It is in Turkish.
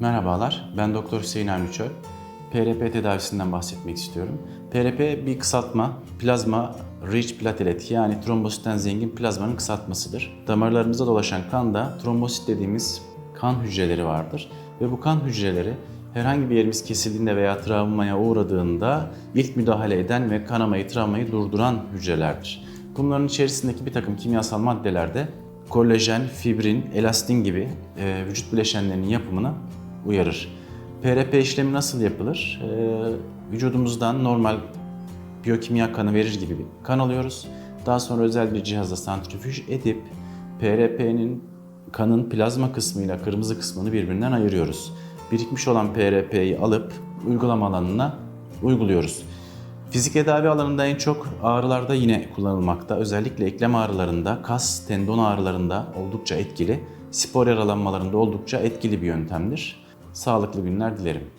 Merhabalar, ben Doktor Hüseyin Ermiçöl. PRP tedavisinden bahsetmek istiyorum. PRP bir kısaltma, plazma rich platelet yani trombositten zengin plazmanın kısaltmasıdır. Damarlarımıza dolaşan kanda trombosit dediğimiz kan hücreleri vardır ve bu kan hücreleri herhangi bir yerimiz kesildiğinde veya travmaya uğradığında ilk müdahale eden ve kanamayı, travmayı durduran hücrelerdir. Bunların içerisindeki bir takım kimyasal maddeler de kolajen, fibrin, elastin gibi e, vücut bileşenlerinin yapımını uyarır. PRP işlemi nasıl yapılır? E, vücudumuzdan normal biyokimya kanı verir gibi bir kan alıyoruz. Daha sonra özel bir cihazla santrifüj edip PRP'nin kanın plazma kısmıyla kırmızı kısmını birbirinden ayırıyoruz. Birikmiş olan PRP'yi alıp uygulama alanına uyguluyoruz. Fizik tedavi alanında en çok ağrılarda yine kullanılmakta. Özellikle eklem ağrılarında, kas, tendon ağrılarında oldukça etkili. Spor yaralanmalarında oldukça etkili bir yöntemdir. Sağlıklı günler dilerim.